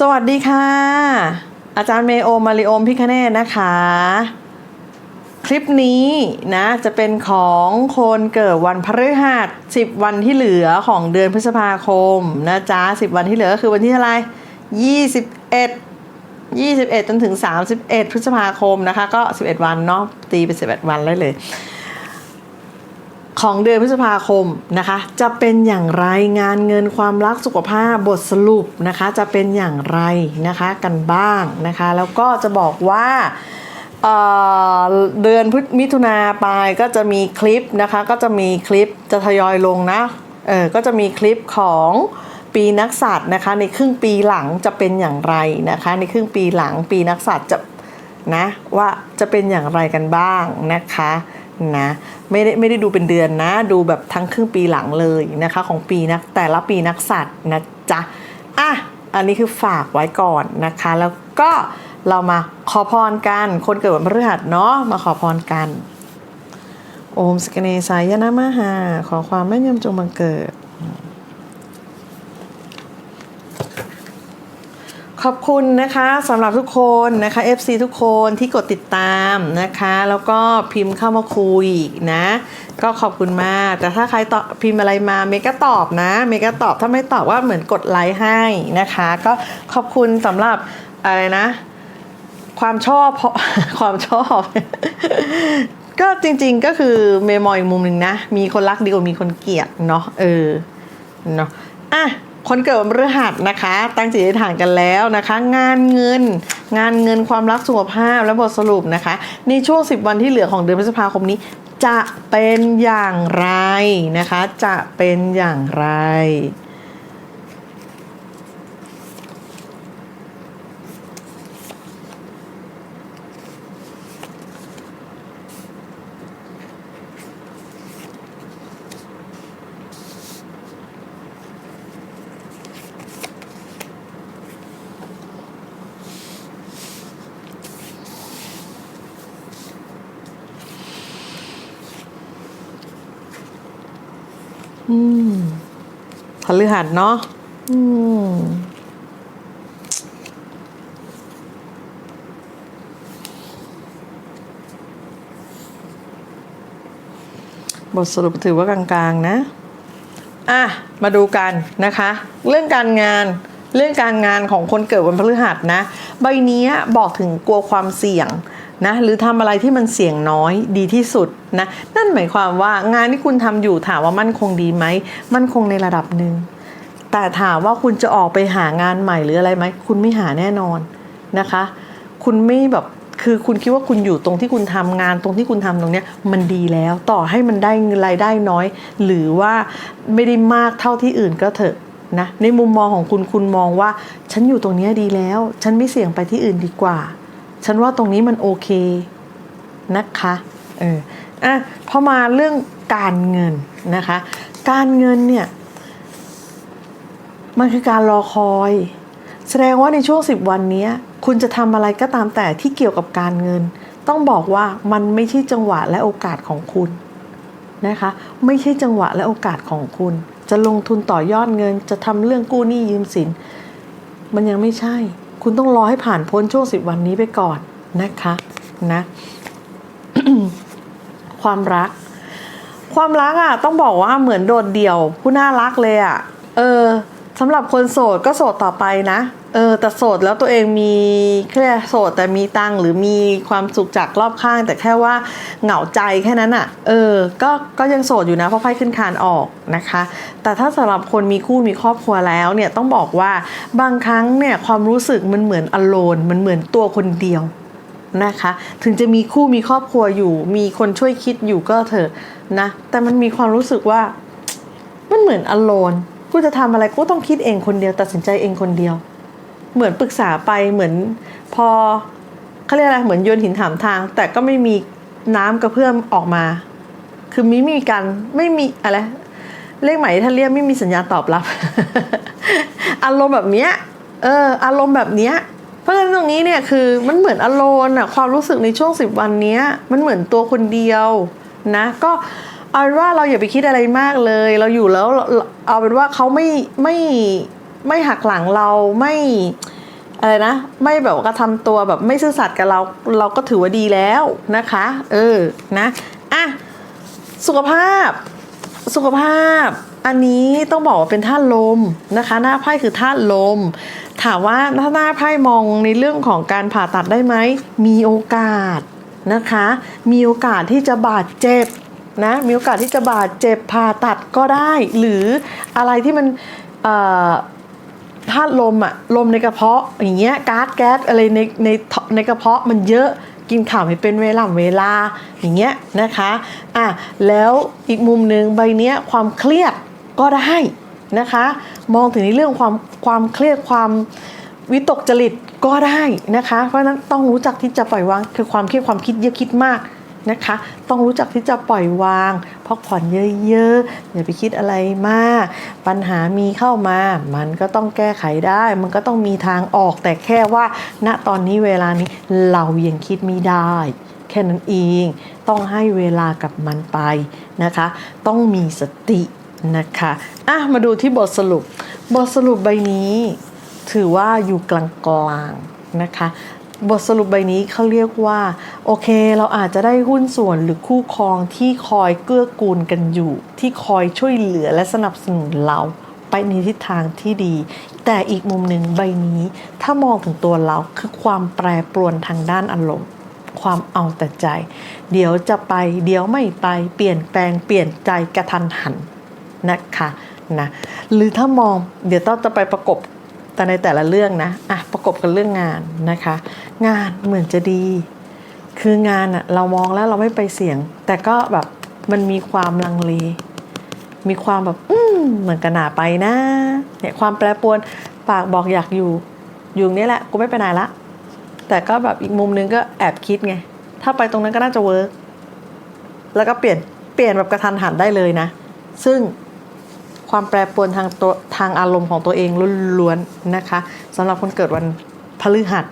สวัสดีค่ะ อาจารย์เมโอมาริโอมพิคเนตนะคะ คลิปนี้นะจะเป็นของคนเกิดวันพฤหัส10 วันที่เหลือของเดือนพฤษภาคมนะจ๊ะ10 วันที่เหลือก็คือวันที่อะไร21 21 จนถึง 31 พฤษภาคมนะคะ ก็ 11 วันเนาะตีเป็น11 วันได้เลย ของเดือนพฤษภาคมนะคะ จะเป็นอย่างไรงานเงินความรักสุขภาพบทสรุปนะคะ จะเป็นอย่างไรนะคะกันบ้างนะคะ แล้วก็จะบอกว่าเเดือนพฤมิถุนาไปก็จะมีคลิปนะคะ ก็จะมีคลิปจะทยอยลงนะเออก็จะมีคลิปของปีนักสัตว์นะคะ ในครึ่งปีหลังจะเป็นอย่างไรนะคะ ในครึ่งปีหลังปีนักสัตว์จะนะว่าจะเป็นอย่างไรกันบ้างนะคะ นะไม่ได้ไม่ได้ดูเป็นเดือนนะ ดูแบบทั้งครึ่งปีหลังเลยนะคะ ของปีนักแต่ละปีนักสัตว์นะจ๊ะอะอันนี้คือฝากไว้ก่อนนะคะ แล้วก็เรามาขอพรกัน คนเกิดวันพฤหัสเนาะมาขอพรกัน โอมสกเนสายนะมหา ขอความแม่นยำจงบังเกิด ขอบคุณนะคะสำหรับทุกคนนะคะ FC ทุกคนที่กดติดตามนะคะ แล้วก็พิมพ์เข้ามาคุยนะ ก็ขอบคุณมาก แต่ถ้าใครตอบพิมพ์อะไรมาเมก็ตอบนะเมก็ตอบถ้าไม่ตอบว่าเหมือนกดไลค์ให้นะคะ ก็ขอบคุณสำหรับอะไรนะ ความชอบความชอบ ก็จริงๆก็คือเมมอยมุมหนึ่งนะ มีคนรักดีกว่ามีคนเกลียดเนาะเออเนาะอะ คนเกิดวันพฤหัสนะคะ ตั้งจิตอธิษฐานกันแล้วนะคะ งานเงิน งานเงินความรักสุขภาพและบทสรุปนะคะ ในช่วง 10 วันที่เหลือของเดือนพฤษภาคมนี้ จะเป็นอย่างไรนะคะ จะเป็นอย่างไร พฤหัสเนาะอืมบทสรุปถือว่ากลางๆนะ อะ มาดูกันนะคะ เรื่องการงาน เรื่องการงานของคนเกิดวันพฤหัสนะ ใบนี้บอกถึงกลัวความเสี่ยง นะหรือทำอะไรที่มันเสี่ยงน้อยดีที่สุดนะนั่นหมายความว่างานที่คุณทำอยู่ถามว่ามั่นคงดีไหมมั่นคงในระดับหนึ่งแต่ถามว่าคุณจะออกไปหางานใหม่หรืออะไรไหมคุณไม่หาแน่นอนนะคะ คุณไม่แบบคือคุณคิดว่าคุณอยู่ตรงที่คุณทำงานตรงที่คุณทำตรงเนี้ยมันดีแล้วต่อให้มันได้รายได้น้อย หรือว่าไม่ได้มากเท่าที่อื่นก็เถอะนะในมุมมองของคุณคุณมองว่า ฉันอยู่ตรงเนี้ยดีแล้ว ฉันไม่เสี่ยงไปที่อื่นดีกว่า ฉันว่าตรงนี้มันโอเคนะคะเอออะพอมาเรื่องการเงินนะคะ การเงินเนี่ย มันคือการรอคอย แสดงว่าในช่วง 10 วันนี้คุณจะทำอะไรก็ตามแต่ที่เกี่ยวกับการเงิน ต้องบอกว่ามันไม่ใช่จังหวะและโอกาสของคุณนะคะ ไม่ใช่จังหวะและโอกาสของคุณ จะลงทุนต่อยอดเงิน จะทำเรื่องกู้หนี้ยืมสิน มันยังไม่ใช่ คุณต้องรอให้ผ่านพ้นช่วงสิบวันนี้ไปก่อนนะคะนะความรัก ความรักอะ ต้องบอกว่าเหมือนโดดเดี่ยว ผู้น่ารักเลยอะ เออสำหรับคนโสดก็โสดต่อไปนะ เออแต่โสดแล้วตัวเองมีแค่โสดแต่มีตังหรือมีความสุขจากรอบข้าง แต่แค่ว่าเหงาใจแค่นั้นอะ เออ ก็ก็ยังโสดอยู่นะเพราะไพ่ขึ้นคานออกนะคะ แต่ถ้าสำหรับคนมีคู่มีครอบครัวแล้วเนี่ยต้องบอกว่าบางครั้งเนี่ยความรู้สึกมันเหมือนอโลนมันเหมือนตัวคนเดียวนะคะ ถึงจะมีคู่มีครอบครัวอยู่ มีคนช่วยคิดอยู่ก็เถอะนะ แต่มันมีความรู้สึกว่ามันเหมือนอโลนกูจะทำอะไรกูต้องคิดเองคนเดียว ตัดสินใจเองคนเดียว เหมือนปรึกษาไปเหมือนพอเขาเรียกอะไรเหมือนโยนหินถามทาง แต่ก็ไม่มีน้ำกระเพื่อมออกมา คือมีมีการไม่มีอะไรเลขหมายถ้าเรียกไม่มีสัญญาตอบรับ อารมณ์แบบเนี้ยเอออารมณ์แบบเนี้ยเพราะฉะนั้นตรงนี้เนี่ยคือมันเหมือนอารมณ์อะความรู้สึกในช่วงสิบวันนี้มันเหมือนตัวคนเดียวนะก็เอาเป็นว่าเราอย่าไปคิดอะไรมากเลย เราอยู่แล้วเอาเป็นว่าเขาไม่ไม่ ไม่หักหลังเราไม่อะไรนะ ไม่แบบกระทำตัวแบบไม่ซื่อสัตย์กับเราเราก็ถือว่าดีแล้วนะคะ เออนะอะสุขภาพสุขภาพอันนี้ต้องบอกว่าเป็นธาตุลมนะคะ หน้าไพ่คือธาตุลม ถามว่าถ้าหน้าไพ่มองในเรื่องของการผ่าตัดได้ไหมมีโอกาสนะคะ มีโอกาสที่จะบาดเจ็บนะมีโอกาสที่จะบาดเจ็บผ่าตัดก็ได้ หรืออะไรที่มันเอ่อ ธาตุลมอะลมในกระเพาะอย่างเงี้ยก๊าซแก๊สอะไรในในในกระเพาะมันเยอะกินข่าวไม่เป็นเวลาเวลาอย่างเงี้ยนะคะอะแล้วอีกมุมหนึ่งใบเนี้ยความเครียดก็ได้นะคะ มองถึงในเรื่องความความเครียดความวิตกจริตก็ได้นะคะ เพราะฉะนั้นต้องรู้จักที่จะปล่อยวางคือความเครียดความคิดเยอะคิดมากนะคะ ต้องรู้จักที่จะปล่อยวาง พักผ่อนเยอะๆอย่าไปคิดอะไรมาก ปัญหามีเข้ามา มันก็ต้องแก้ไขได้ มันก็ต้องมีทางออกแต่แค่ว่า ณตอนนี้เวลานี้เรายังคิดไม่ได้ แค่นั้นเอง ต้องให้เวลากับมันไปนะคะ ต้องมีสตินะคะอะมาดูที่บทสรุป บทสรุปใบนี้ ถือว่าอยู่กลางๆนะคะ บทสรุปใบนี้เขาเรียกว่า โอเค เราอาจจะได้หุ้นส่วนหรือคู่ครองที่คอยเกื้อกูลกันอยู่ ที่คอยช่วยเหลือและสนับสนุนเราไปในทิศทางที่ดี แต่อีกมุมหนึ่งใบนี้ถ้ามองถึงตัวเราคือความแปรปรวนทางด้านอารมณ์ความเอาแต่ใจ เดี๋ยวจะไป เดี๋ยวไม่ไป เปลี่ยนแปลง เปลี่ยนใจกระทันหันนะคะนะ หรือถ้ามอง เดี๋ยวต้องจะไปประกบ แต่ในแต่ละเรื่องนะอะประกบกันเรื่องงานนะคะ งานเหมือนจะดี คืองานอะเรามองแล้วเราไม่ไปเสี่ยง แต่ก็แบบมันมีความลังเล มีความแบบ อืมเหมือนกันหนาไปนะเนี่ยความแปรปรวนปากบอกอยากอยู่ อยู่นี้แหละกูไม่ไปไหนละ แต่ก็แบบอีกมุมนึงก็แอบคิดไง ถ้าไปตรงนั้นก็น่าจะเวิร์กแล้วก็เปลี่ยนเปลี่ยนแบบกระทันหันได้เลยนะ ซึ่ง ความแปรปรวนทางตัวทางอารมณ์ของตัวเองล้วนๆนะคะสำหรับคนเกิดวันพฤหัส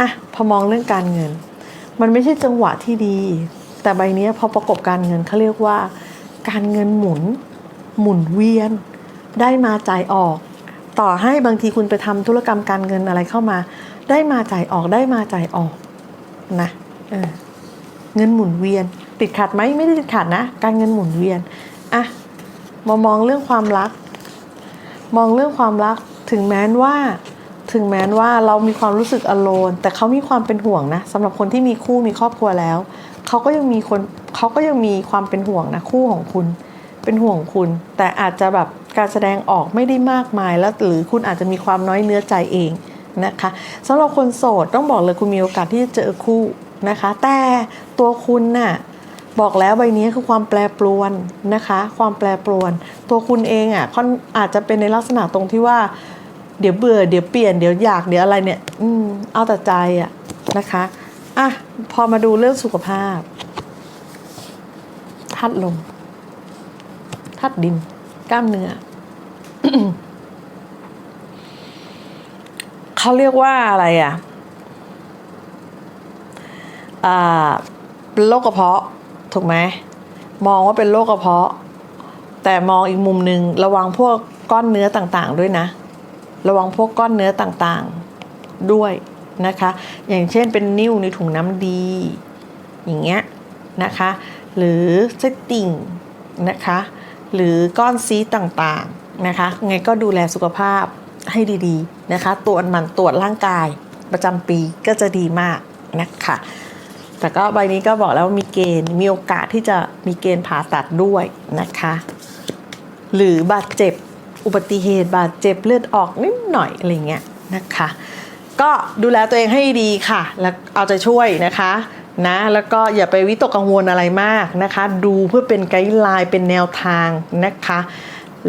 อะพอมองเรื่องการเงิน มันไม่ใช่จังหวะที่ดี แต่ใบนี้พอประกบการเงินเขาเรียกว่า การเงินหมุน หมุนเวียน ได้มาจ่ายออก ต่อให้บางทีคุณไปทำธุรกรรมการเงินอะไรเข้ามา ได้มาจ่ายออกได้มาจ่ายออกนะเออเงินหมุนเวียน ติดขัดไหมไม่ได้ติดขัดนะ การเงินหมุนเวียน มามองเรื่องความรัก มองเรื่องความรัก ถึงแม้นว่า ถึงแม้นว่าเรามีความรู้สึกอโลน แต่เขามีความเป็นห่วงนะสำหรับคนที่มีคู่มีครอบครัวแล้ว เขาก็ยังมีคนเขาก็ยังมีความเป็นห่วงนะคู่ของคุณ เป็นห่วงคุณ แต่อาจจะแบบการแสดงออกไม่ได้มากมายแล้ว หรือคุณอาจจะมีความน้อยเนื้อใจเองนะคะสำหรับคนโสดต้องบอกเลยคุณมีโอกาสที่จะเจอคู่นะคะ แต่ตัวคุณน่ะ บอกแล้วใบนี้คือความแปรปรวนนะคะ ความแปรปรวน ตัวคุณเองอะค่อนอาจจะเป็นในลักษณะตรงที่ว่า เดี๋ยวเบื่อเดี๋ยวเปลี่ยนเดี๋ยวอยากเดี๋ยวอะไรเนี่ย อืมเอาแต่ใจอะนะคะอะพอมาดูเรื่องสุขภาพธาตุลมธาตุดิน กล้ามเนื้อเขาเรียกว่าอะไรอะอ่าโรคกระเพาะ ถูกไหมมองว่าเป็นโรคกระเพาะ แต่มองอีกมุมหนึ่งระวังพวกก้อนเนื้อต่างๆ ด้วยนะ ระวังพวกก้อนเนื้อต่างๆด้วยนะคะ อย่างเช่นเป็นนิ่วในถุงน้ำดี อย่างเงี้ยนะคะ หรือเส้นติ่งนะคะ หรือก้อนซีต่างๆนะคะไงก็ดูแลสุขภาพให้ดีๆนะคะ ตรวจมันตรวจร่างกายประจำปีก็จะดีมากนะคะ แต่ก็ใบนี้ก็บอกแล้วว่ามีเกณฑ์มีโอกาสที่จะมีเกณฑ์ผ่าตัดด้วยนะคะ หรือบาดเจ็บอุบัติเหตุบาดเจ็บเลือดออกนิดหน่อยอะไรเงี้ยนะคะ ก็ดูแลตัวเองให้ดีค่ะ แล้วเอาใจช่วยนะคะนะแล้วก็อย่าไปวิตกกังวลอะไรมากนะคะ ดูเพื่อเป็นไกด์ไลน์เป็นแนวทางนะคะ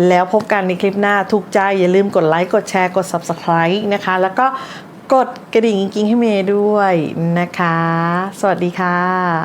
แล้วพบกันในคลิปหน้าทุกใจอย่าลืมกดไลค์กดแชร์กด Subscribe นะคะ แล้วก็ กดกระดิ่งกิ๊งให้เมย์ด้วยนะคะ สวัสดีค่ะ